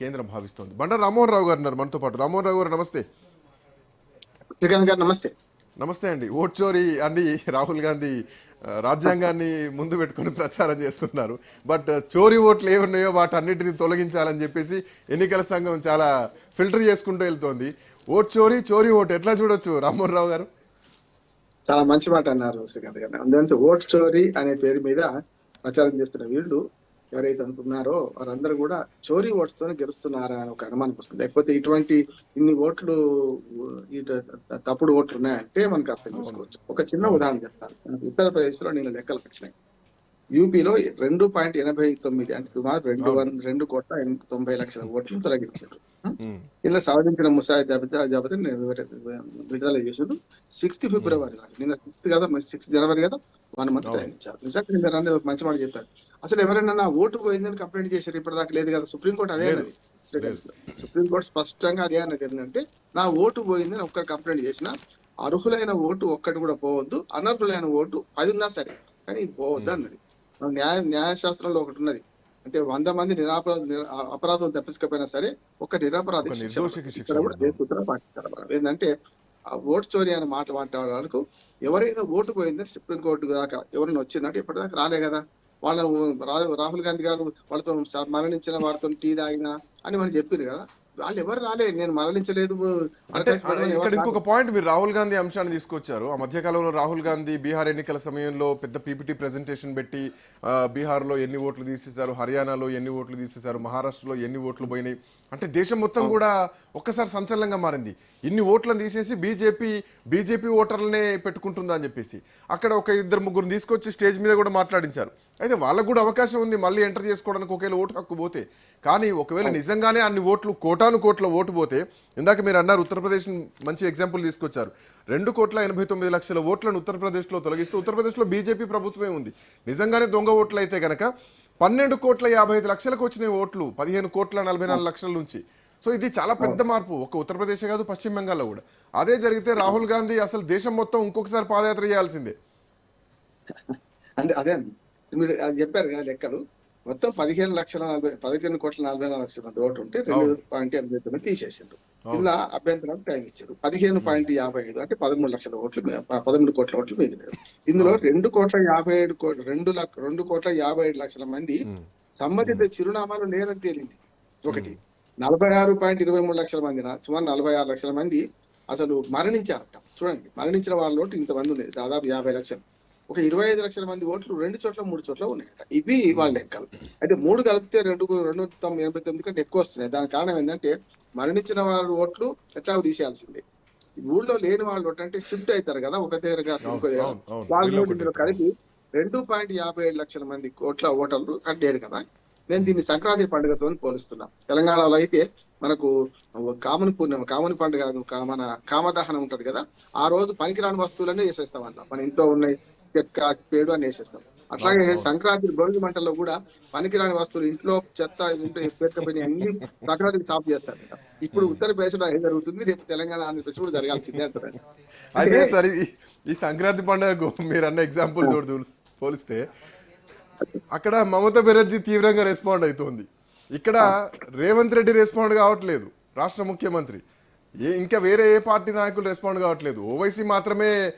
కేంద్రం భావిస్తోంది. బండారు రామ్మోహన్ రావు గారు ఉన్నారు మనతో పాటు. రామ్మోహన్ రావు గారు నమస్తే. శ్రీకాంత్ గారు నమస్తే. నమస్తే అండి. ఓట్ చోరీ అని రాహుల్ గాంధీ రాజ్యాంగాన్ని ముందు పెట్టుకొని ప్రచారం చేస్తున్నారు. బట్ చోరీ ఓట్లు ఏమున్నాయో వాటన్నిటిని తొలగించాలని చెప్పేసి ఎన్నికల సంఘం చాలా ఫిల్టర్ చేసుకుంటూ వెళ్తోంది. ఓట్ చోరీ చోరీ ఓటు ఎట్లా చూడొచ్చు రామ్మోహన్ రావు గారు? చాలా మంచి మాట అన్నారు శ్రీకాంత్ గారు. అందుకంటే ఓట్ స్టోరీ అనే పేరు మీద ప్రచారం చేస్తున్న వీళ్ళు ఎవరైతే అనుకున్నారో వారందరూ కూడా చోరీ ఓట్స్ తోనే గెలుస్తున్నారా అని ఒక అనుమానం వస్తుంది. లేకపోతే ఇటువంటి ఇన్ని ఓట్లు తప్పుడు ఓట్లు ఉన్నాయంటే మనకు అర్థం చేసుకోవచ్చు. ఒక చిన్న ఉదాహరణ చెప్తాను. ఉత్తరప్రదేశ్లో నేను లెక్కలు వచ్చినాయి. యూపీలో రెండు పాయింట్ ఎనభై తొమ్మిది అంటే సుమారు రెండు వంద రెండు కోట్ల తొంభై లక్షల ఓట్లను తొలగించారు. ఇలా సవరించిన ముసాయి జాబితా జాబితా విడుదల చేసారు సిక్స్త్ ఫిబ్రవరి దాకా నిన్న సిక్స్త్ కదా సిక్స్త్ జనవరి కదా వన్ మంత్ టైం ఇచ్చారు నిజంగా మీరు అనేది ఒక మంచి మాట చెప్పారు. అసలు ఎవరైనా నా ఓటు పోయిందని కంప్లైంట్ చేశారు ఇప్పటిదాకా లేదు కదా సుప్రీంకోర్టు అదే. అన్నది. సుప్రీంకోర్టు స్పష్టంగా అదే అన్నది ఏంటంటే నా ఓటు పోయిందని ఒక్కరు కంప్లైంట్ చేసిన అర్హులైన ఓటు ఒక్కటి కూడా పోవద్దు అనర్హులైన ఓటు పది ఉన్నా సరే కానీ ఇది పోవద్దు అన్నది. న్యాయ న్యాయశాస్త్రంలో ఒకటి ఉన్నది. అంటే వంద మంది నిరాపరాధ నిర- అపరాధం తప్పించకపోయినా సరే ఒక నిరపరాధి. ఏంటంటే ఆ ఓటు చోరీ అనే మాట మాట్లాడే వాళ్ళకు ఎవరైనా ఓటు పోయిందని సుప్రీంకోర్టు దాకా ఎవరైనా వచ్చిందంటే ఇప్పటిదాకా రాలే కదా. వాళ్ళ రాహుల్ గాంధీ గారు వాళ్ళతో మరణించిన వారితో టీ తాగినా అని మనం చెప్పారు కదా. వాళ్ళు ఎవరు రాలే నేను మరణించలేదు. అంటే ఇక్కడ ఇంకొక పాయింట్ మీరు రాహుల్ గాంధీ అంశాన్ని తీసుకొచ్చారు. ఆ మధ్యకాలంలో రాహుల్ గాంధీ బీహార్ ఎన్నికల సమయంలో పెద్ద పీపీటీ ప్రెజెంటేషన్ పెట్టి బీహార్లో ఎన్ని ఓట్లు తీసేశారు హర్యానాలో ఎన్ని ఓట్లు తీసేశారు మహారాష్ట్రలో ఎన్ని ఓట్లు పోయినాయి అంటే దేశం మొత్తం కూడా ఒక్కసారి సంచలనంగా మారింది. ఇన్ని ఓట్లను తీసేసి బీజేపీ బీజేపీ ఓటర్లనే పెట్టుకుంటుందా అని చెప్పేసి. అక్కడ ఒక ఇద్దరు ముగ్గురు తీసుకొచ్చి స్టేజ్ మీద కూడా మాట్లాడించారు. అయితే వాళ్ళకు కూడా అవకాశం ఉంది మళ్ళీ ఎంటర్ చేసుకోవడానికి ఒకవేళ ఓటు హక్కు పోతే. కానీ ఒకవేళ నిజంగానే అన్ని ఓట్లు కోటాను కోట్ల ఓటు పోతే ఇందాక మీరు అన్నారు ఉత్తరప్రదేశ్ మంచి ఎగ్జాంపుల్ తీసుకొచ్చారు. రెండు కోట్ల ఎనభై తొమ్మిది లక్షల ఓట్లను ఉత్తరప్రదేశ్లో తొలగిస్తూ ఉత్తరప్రదేశ్లో బీజేపీ ప్రభుత్వమే ఉంది. నిజంగానే దొంగ ఓట్లు అయితే గనక పన్నెండు కోట్ల యాభై ఐదు లక్షలకు వచ్చిన ఓట్లు పదిహేను కోట్ల నలభై నాలుగు లక్షల నుంచి. సో ఇది చాలా పెద్ద మార్పు. ఒక ఉత్తరప్రదేశ్ కాదు పశ్చిమ బెంగాల్లో కూడా. అదే జరిగితే రాహుల్ గాంధీ అసలు దేశం మొత్తం ఇంకొకసారి పాదయాత్ర చేయాల్సిందే. అంటే అదే అండి. మీరు చెప్పారు కదా లెక్కలు. మొత్తం పదిహేను లక్షల నలభై పదిహేను కోట్ల నలభై నాలుగు లక్షల మంది ఓటు ఉంటే రెండు. పాయింట్ ఎనభై తొమ్మిది తీసేసిండ్రు. ఇలా అభ్యంతరం టైం ఇచ్చారు పదిహేను పాయింట్ యాభై ఐదు అంటే పదమూడు లక్షల ఓట్లు పదమూడు కోట్ల ఓట్లు మిగిలినారు ఇందులో రెండు కోట్ల యాభై ఏడు కోట్ల రెండు లక్ష రెండు కోట్ల యాభై ఏడు లక్షల మంది. సంబంధిత చిరునామాలు లేరని తేలింది. ఒకటి నలభై ఆరు పాయింట్ ఇరవై మూడు లక్షల మంది సుమారు నలభై ఆరు లక్షల మంది అసలు మరణించారట. చూడండి మరణించిన వాళ్ళ ఇంతమంది ఉండేది దాదాపు యాభై లక్షలు. ఒక ఇరవై ఐదు లక్షల మంది ఓట్లు రెండు చోట్ల మూడు చోట్ల ఉన్నాయట. ఇవి వాళ్ళ లెక్కలు. అయితే మూడు కలిపితే రెండు రెండు ఎనభై తొమ్మిది కంటే ఎక్కువ వస్తున్నాయి. దానికి కారణం ఏంటంటే మరణించిన వాళ్ళ ఓట్లు ఎట్లా తీసేయాల్సిందే. ఊళ్ళో లేని వాళ్ళ అంటే షిఫ్ట్ అవుతారు కదా ఒక దగ్గర ఇంకో దగ్గర. వాళ్ళ. కలిపి రెండు పాయింట్ యాభై ఏడు లక్షల మంది కోట్ల ఓటర్లు కట్టారు కదా. నేను దీన్ని సంక్రాంతి పండుగతో పోలుస్తున్నా. తెలంగాణలో అయితే మనకు కామన్ పూర్ణిమ కామన్ పండుగ మన కామదహనం ఉంటది కదా. ఆ రోజు పనికిరాని వస్తువులన్నీ వేసేస్తాం అన్న మన ఇంట్లో ఉన్నాయి చెక్క పేడు అని వేసేస్తాం. అట్లాగే. సంక్రాంతి భోగి మంటల్లో కూడా పనికిరాని వస్తువులు ఇంట్లో చెత్త ఉంటే పేరుకపోయిన అన్ని సంక్రాంతికి సాఫ్ చేస్తారు. ఇప్పుడు ఉత్తరప్రదేశ్లో ఏం జరుగుతుంది? రేపు తెలంగాణ ఆంధ్రప్రదేశ్ కూడా జరగాల్సిందే అంటారు. అయితే సరే ఈ- సంక్రాంతి పండుగకు మీరు అన్న ఎగ్జాంపుల్ పోలిస్తే అక్కడ మమతా బెనర్జీ తీవ్రంగా రెస్పాండ్ అవుతోంది. ఇక్కడ రేవంత్ రెడ్డి రెస్పాండ్ కావట్లేదు రాష్ట్ర ముఖ్యమంత్రి. ఏ ఇంకా వేరే ఏ పార్టీ నాయకులు రెస్పాండ్ కావట్లేదు. ఓవైసీ మాత్రమే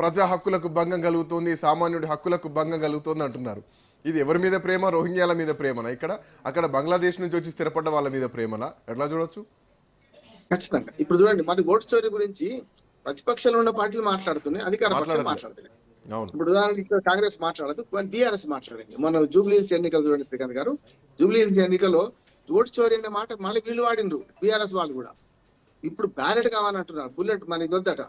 ప్రజా హక్కులకు భంగం కలుగుతోంది సామాన్యుడి హక్కులకు భంగం కలుగుతోంది అంటున్నారు. ఇది ఎవరి మీద ప్రేమ? రోహింగ్యాల మీద ప్రేమనా ఇక్కడ? అక్కడ బంగ్లాదేశ్ నుంచి వచ్చి స్థిరపడ్డ వాళ్ళ మీద ప్రేమనా? ఎట్లా చూడొచ్చు? ఖచ్చితంగా. ఇప్పుడు చూడండి మరి ఓట్ స్టోరీ గురించి ప్రతిపక్షంలో ఉన్న పార్టీలు మాట్లాడుతున్నాయి అధికార పక్షం మాట్లాడట్లేదు. మాట్లాడుతున్నాయి. అవును. ఇప్పుడు ఉదాహరణకి ఇక్కడ కాంగ్రెస్ మాట్లాడదు బీఆర్ఎస్ మాట్లాడింది. మన జూబ్లీహిల్స్ ఎన్నికలు చూడండి శ్రీకాంత్ గారు. జూబ్లీహిల్స్ ఎన్నికల్లో ఓటు చోరీ అనే మాట మళ్ళీ వీళ్ళు వాడినరు బీఆర్ఎస్ వాళ్ళు కూడా. ఇప్పుడు బ్యాలెట్ కావాలంటున్నారు. బుల్లెట్ మనకి వద్దట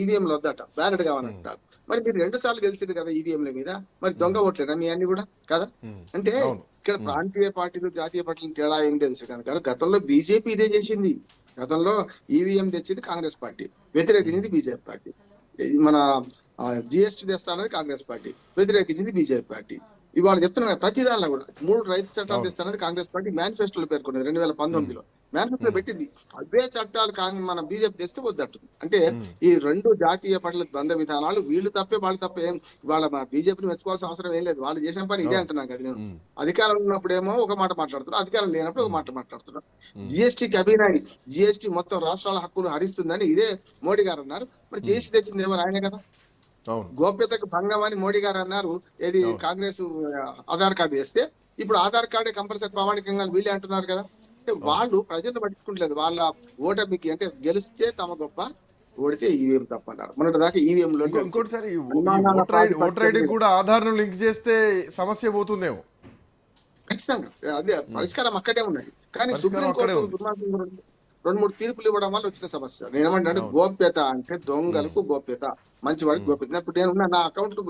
ఈవీఎం వద్దట బ్యాలెట్ కావాలంటున్నారు. మరి మీరు రెండు సార్లు గెలిచింది కదా ఈవీఎంల మీద? మరి దొంగ ఓట్లేనా మీ అన్ని కూడా? కదా. అంటే. ఇక్కడ ప్రాంతీయ పార్టీలు జాతీయ పార్టీలు తేడా ఏం శ్రీకాంత్ గారు గతంలో బీజేపీ ఇదే చేసింది. గతంలో ఈవీఎం తెచ్చింది కాంగ్రెస్ పార్టీ వ్యతిరేకించింది బీజేపీ పార్టీ. మన జిఎస్టీ తెస్తానది కాంగ్రెస్ పార్టీ వ్యతిరేకించింది బీజేపీ పార్టీ. ఇవాళ చెప్తున్నా ప్రతి దానిలో కూడా మూడు రైతు చట్టాలు. తెస్తానని కాంగ్రెస్ పార్టీ మేనిఫెస్టోలో పేర్కొన్నది రెండు వేల పంతొమ్మిదిలో. మేనిఫెస్టోలో పెట్టింది. అవే చట్టాలు కాంగ్రెస్ మన బీజేపీ తెస్తే వద్దంటుంది అంటే ఈ రెండు జాతీయ పట్ల బంధ విధానాలు వీళ్ళు తప్పే వాళ్ళు తప్పే ఏం? వాళ్ళ మా బీజేపీని మెచ్చుకోవాల్సిన అవసరం ఏం లేదు. వాళ్ళు చేసిన పని ఇదే. అంటున్నాను కదా నేను. అధికారం ఉన్నప్పుడేమో ఒక మాట మాట్లాడుతున్నారు. అధికారం లేనప్పుడు ఒక మాట మాట్లాడుతున్నారు. జిఎస్టీకి అభినయ్ జిఎస్టీ మొత్తం రాష్ట్రాల హక్కులు హరిస్తుందని ఇదే మోడీ గారు అన్నారు. మరి జిఎస్టీ తెచ్చింది ఎవరు? ఆయనే కదా. గోప్యతకు భంగం అని మోడీ గారు అన్నారు. ఏది. కాంగ్రెస్ ఆధార్ కార్డు చేస్తే ఇప్పుడు ఆధార్ కార్డే కంపల్సరీ ప్రామాణికంగా వీళ్ళే అంటున్నారు కదా. అంటే వాళ్ళు ప్రజలను పట్టించుకుంటలేదు. వాళ్ళ ఓటమికి అంటే గెలిస్తే తమ గొప్ప ఓడితే ఈవీఎం తప్ప అన్నారు మొన్నటి దాకా ఈవీఎం లో ఇంకో- ఇంకోటి సార్ ఈ అనుమానాల ఓటర్ ఐడి కూడా ఆధార్ను లింక్ చేస్తే సమస్య పోతుందేమో? ఖచ్చితంగా. అదే పరిష్కారం అక్కడే ఉన్నది. కానీ పరిష్కారం సుప్రీం అక్కడే కోర్టు ఉంది. దుర్మార్గం రెండు- మూడు తీర్పులు ఇవ్వడం వల్ల వచ్చిన సమస్య. నేను ఏమంటే అవును. గోప్యత అంటే దొంగలకు గోప్యత. మంచి వాడికి గోప్యత. ఇప్పుడు నేను ఉన్న నా అకౌంట్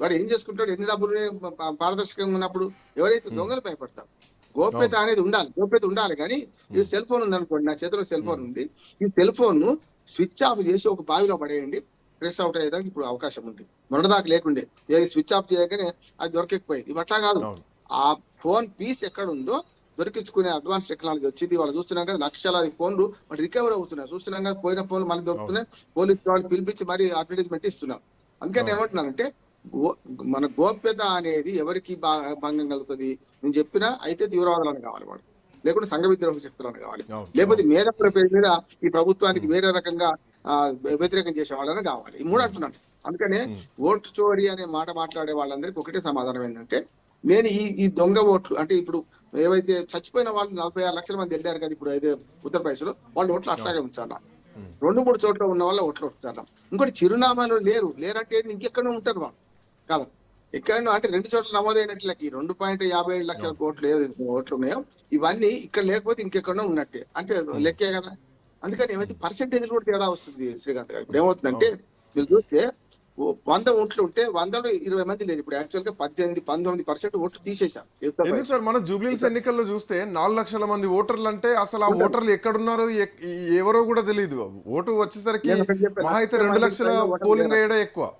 వాడు ఏం చేసుకుంటాడు? ఎన్ని డబ్బులు పారదర్శకంగా ఉన్నప్పుడు ఎవరైతే దొంగలు భయపడతారు? గోప్యత అనేది ఉండాలి గోప్యత ఉండాలి. కానీ ఈ సెల్ ఫోన్ ఉంది అనుకోండి నా చేతిలో సెల్ ఫోన్ ఉంది. ఈ సెల్ ఫోన్ను స్విచ్ ఆఫ్ చేసి ఒక బావిలో పడేయండి ప్రెస్ అవుట్ అయ్యేదానికి ఇప్పుడు అవకాశం ఉంది. మొన్నదాకా లేకుండే. ఏది స్విచ్ ఆఫ్ చేయగానే అది దొరకకపోయేది అట్లా కాదు. ఆ ఫోన్ పీస్ ఎక్కడ ఉందో దొరికించుకునే అడ్వాన్స్ టెక్నాలజీ వచ్చింది. వాళ్ళు చూస్తున్నాం కదా లక్షలాది ఫోన్లు మరి రికవర్ అవుతున్నాయి. చూస్తున్నాం కదా పోయిన ఫోన్లు మళ్ళీ దొరుకుతున్నాయి. పోలీస్ వాళ్ళు పిలిపించి మరి అడ్వర్టైజ్మెంట్ ఇస్తున్నాం. అందుకని. ఏమంటున్నానంటే మన గోప్యత అనేది ఎవరికి భంగం కలుగుతుంది? నేను చెప్పినా అయితే తీవ్రవాదులను కావాలి వాడు. లేకుంటే సంఘ విద్రోహ శక్తులను కావాలి. లేకపోతే మేధకుల పేరు మీద ఈ ప్రభుత్వానికి వేరే రకంగా వ్యతిరేకం చేసే వాళ్ళని కావాలి. ఈ మూడు అంటున్నాను. అందుకనే. ఓటు చోరీ అనే మాట మాట్లాడే వాళ్ళందరికీ ఒకటే సమాధానం ఏంటంటే నేను ఈ ఈ దొంగ ఓట్లు అంటే ఇప్పుడు ఏవైతే చచ్చిపోయిన వాళ్ళు నలభై ఆరు లక్షల మంది వెళ్ళారు కదా ఇప్పుడు అయితే ఉత్తరప్రదేశ్లో వాళ్ళు ఓట్లు అట్లాగే ఉంచాలా. రెండు మూడు చోట్ల ఉన్న వాళ్ళ ఓట్లు ఉంచాలా ఇంకోటి చిరునామాలు లేరు. లేరంటే? ఇంకెక్కడో ఉంటారు వాళ్ళు. కాదు. ఎక్కడో అంటే రెండు చోట్ల నమోదైనట్లకి రెండు పాయింట్ యాభై ఏడు లక్షల కోట్లు ఏదైతే ఓట్లు ఉన్నాయో ఇవన్నీ ఇక్కడ లేకపోతే ఇంకెక్కడో ఉన్నట్టే. అంటే లెక్కే కదా. అందుకని ఏమైతే పర్సెంటేజ్ కూడా తేడా వస్తుంది శ్రీకాంత్ గారు. ఇప్పుడు ఏమవుతుందంటే మీరు చూస్తే వంద ఓట్లు ఉంటే వందలో ఇరవై మంది లేరు. ఇప్పుడు యాక్చువల్గా పద్దెనిమిది పంతొమ్మిది పర్సెంట్ ఓట్లు తీసేశారు. ఎందుకు సార్? మనం జూబ్లీహిల్స్ ఎన్నికల్లో చూస్తే నాలుగు లక్షల మంది ఓటర్లు అంటే అసలు ఆ. ఓటర్లు ఎక్కడున్నారో ఎక్- ఈ- ఎవరో కూడా తెలియదు ఓటు వచ్చేసరికి. మహా అయితే రెండు లక్షల పోలింగ్. అయ్యడే ఎక్కువ.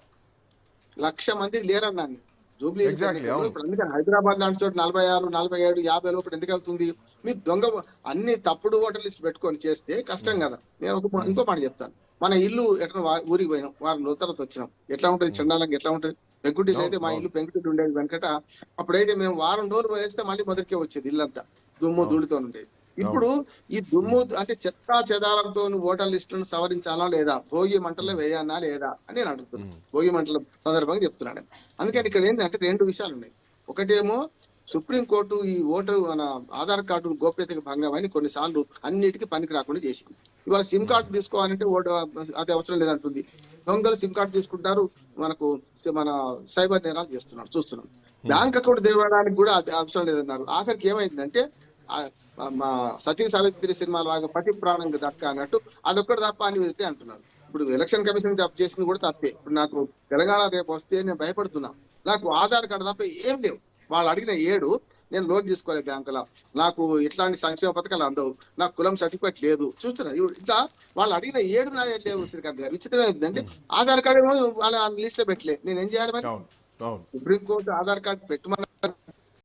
లక్ష మంది లేరన్నాను జూబ్లీ అందుకని హైదరాబాద్ లాంటి చోట నలభై ఆరు నలభై ఏడు యాభై లోపల ఎందుకు అవుతుంది మీరు దొంగ అన్ని తప్పుడు ఓటర్ లిస్ట్ పెట్టుకొని చేస్తే కష్టం కదా. నేను ఒక మా- ఇంకో మాట చెప్తాను. మన ఇల్లు ఎట్లా ఊరికి పోయినాం. వారం రోజుల తర్వాత వచ్చినాం. ఎట్లా ఉంటది? చండాలంగా ఎట్లా ఉంటది? పెంకుటిల్లు అయితే మా ఇల్లు పెంకుటిల్లు ఉండేది వెనకట. అప్పుడైతే మేము వారం రోజులు పోయేస్తే మళ్ళీ మొదటికే వచ్చేది ఇల్లంతా. దుమ్ము. ధూళితో ఉండేది ఇప్పుడు ఈ దుమ్ము అంటే చెత్త చెదారంతో ఓటర్ లిస్టును సవరించాలా లేదా? భోగి మంటల్లో వేయాలా లేదా? అని నేను అడుగుతున్నాను. భోగి మంటల సందర్భంగా చెప్తున్నాను అందుకని ఇక్కడ ఏంటంటే రెండు విషయాలు ఉన్నాయి. ఒకటేమో సుప్రీంకోర్టు ఈ ఓటర్ మన ఆధార్ కార్డు గోప్యతకి భంగం అని కొన్నిసార్లు అన్నిటికీ పనికి రాకుండా చేసింది. ఇవాళ సిమ్ కార్డు తీసుకోవాలంటే ఓటు అది అవసరం లేదంటుంది. దొంగలు సిమ్ కార్డు తీసుకుంటారు. మనకు మన సైబర్ నేరాలు చేస్తున్నారు. చూస్తున్నాం. బ్యాంక్ అకౌంట్ తెరవడానికి కూడా అవసరం లేదన్నారు. ఆఖరికి ఏమైందంటే మా సతీ సావిత్రి సినిమా లాగా పతి ప్రాణం దక్క అన్నట్టు అదొక్కటి తప్ప అని వెళ్తే అంటున్నారు ఇప్పుడు ఎలక్షన్ కమిషన్ తప్పు చేసింది కూడా తప్పే. ఇప్పుడు నాకు తెలంగాణ రేపు వస్తే నేను భయపడుతున్నా. నాకు ఆధార్ కార్డు తప్ప ఏం లేవు. వాళ్ళు అడిగిన ఏడు నేను లోన్ తీసుకోలేదు బ్యాంకులో. నాకు ఇట్లాంటి సంక్షేమ పథకాలు అందవు. నాకు కులం సర్టిఫికేట్ లేదు. చూస్తున్నా. ఇవి- ఇట్లా వాళ్ళు అడిగిన ఏడు నా లేవు శ్రీకాంత్ గారు. విచిత్రం ఏంటంటే ఆధార్ కార్డు వాళ్ళ లిస్ట్లో పెట్టలే. నేను ఏం చేయాలి మరి? సుప్రీంకోర్టు ఆధార్ కార్డు పెట్టమని